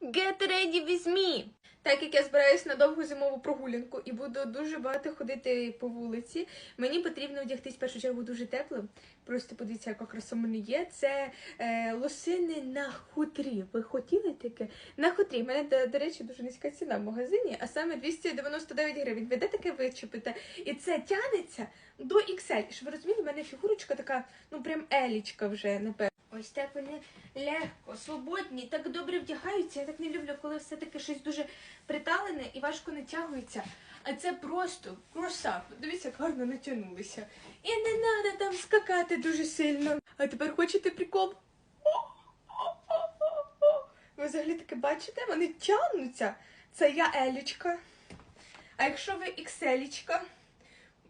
Get ready with me! Так як я збираюсь на довгу зимову прогулянку і буду дуже багато ходити по вулиці, мені потрібно одягтись в першу чергу дуже тепло. Просто подивіться, яка краса мене є. Це е, лосини на хутрі. Ви хотіли таке? На хутрі. У мене, до, до речі, дуже низька ціна в магазині, а саме 299 гривень. Ви де таке вичепите? І це тянеться до XL. Щоб ви розуміли, в мене фігурочка така, ну прям елічка вже, напевно. Ось так вони легко, свободні, так добре вдягаються. Я так не люблю, коли все таке щось дуже приталене і важко натягується. А це просто кросап. Дивіться, як гарно натягнулися. І не треба там скакати дуже сильно. А тепер хочете прикол? Ви взагалі таке бачите? Вони тягнуться. Це я Елічка. А якщо ви XL,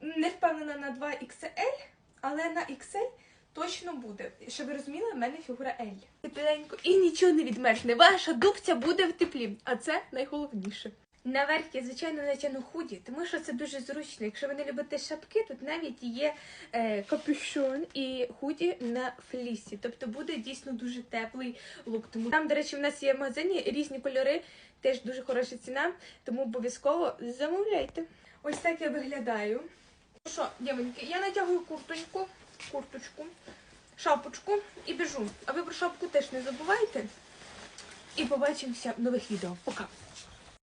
не впевнена на 2 XL, але на XL точно буде. Щоб ви розуміли, в мене фігура L. Тепленько і нічого не відмерзне. Ваша дубця буде в теплі, а це найголовніше. Наверх я, звичайно, натягну худі, тому що це дуже зручно. Якщо ви не любите шапки, тут навіть є е, капюшон і худі на флісі. Тобто буде дійсно дуже теплий лук. Тому там, до речі, в нас є в магазині різні кольори, теж дуже хороша ціна, тому обов'язково замовляйте. Ось так я виглядаю. Ну Що, дівчатки, я натягую курточку, курточку, шапочку і біжу. А ви про шапку теж не забувайте. І побачимося в нових відео. Пока!